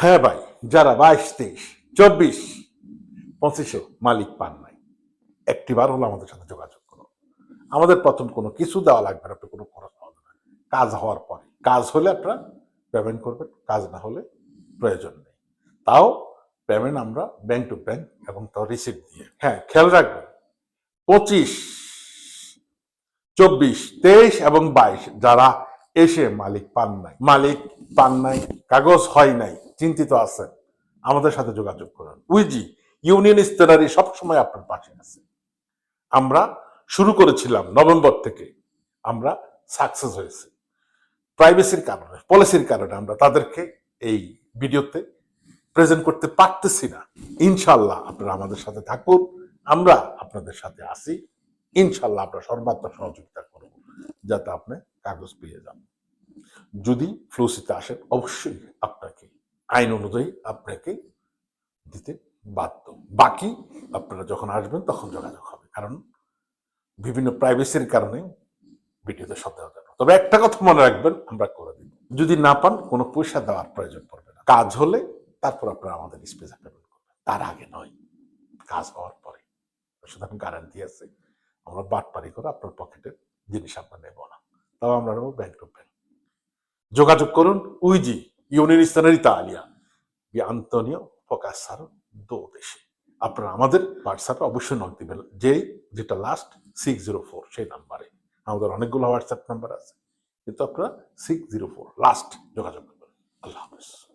হ্যাঁ ভাই, যারা বাইশ, তেইশ, চব্বিশ, পঁচিশও মালিক পান নাই। একটিবার হলো আমাদের সাথে যোগাযোগ করুন আমাদের প্রথম কোনো কিছু দেওয়া লাগবে না কোনো খরচ পাবেন না। কাজ হওয়ার পরে, কাজ হলে আপনারা পেমেন্ট করবেন, কাজ না হলে প্রয়োজন নেই। তাও পেমেন্ট আমরা ব্যাংক টু ব্যাংক এবং তাও রিসিপ্ট দিয়ে। হ্যাঁ খেয়াল রাখবেন, পঁচিশ, চব্বিশ, তেইশ এবং বাইশ, যারা এসে মালিক পান নাই, মালিক পান নাই, কাগজ হয় নাই চিন্তিত আছেন, আমাদের সাথে যোগাযোগ করুন। উইজি, ইউনিয়ন ইস্তেনারি সবসময় আপনার পাশে আছে। আমরা শুরু করেছিলাম নভেম্বর থেকে, আমরা সাকসেস হয়েছি। প্রাইভেসির কারণে, পলিসির কারণে আমরা তাদেরকে এই ভিডিওতে প্রেজেন্ট করতে পারতেছি না। ইনশাল্লাহ আপনারা আমাদের সাথে থাকুন, আমরা আপনাদের সাথে আসি ইনশাল্লাহ আমরা সর্বাত্মক সহযোগিতা করব, যাতে আপনি কাগজ পেয়ে যান। যদি ফ্লুসিতে আসেন, অবশ্যই আপনাকে আইন অনুযায়ী আপনাকে দিতে বাধ্য। বাকি আপনারা যখন আসবেন তখন যোগাযোগ হবে। কারণ বিভিন্ন প্রাইভেসির কারণে ভিডিওতে হতে পারে। তবে একটা কথা মনে রাখবেন, আমরা করে দিব। যদি না পান, কোনো পয়সা দেওয়ার প্রয়োজন পড়বে না। কাজ হলে তারপর আপনারা আমাদের স্পেসে পেমেন্ট করবেন। তার আগে নয়, কাজ হওয়ার পরে। সুতরাং গ্যারান্টি আছে। আমরা বাটপারি করে আপনার পকেটের জিনিস আমরা নেব না। তাও আমরা নেব ব্যাংক টু ব্যাংক যোগাযোগ করুন উইজি ইউনিয়ন ইস্তানের ইতালিয়া আন্তনিও ফোকাসার দো দেশে আপনারা আমাদের হোয়াটসঅ্যাপে অবশ্যই নক দিবেন। যে যেটা লাস্ট সিক্স জিরো ফোর সেই নাম্বারে আমাদের অনেকগুলো হোয়াটসঅ্যাপ নাম্বার আছে। কিন্তু আপনারা সিক্স জিরো ফোর লাস্ট যোগাযোগ করবেন। আল্লাহ হাফেজ।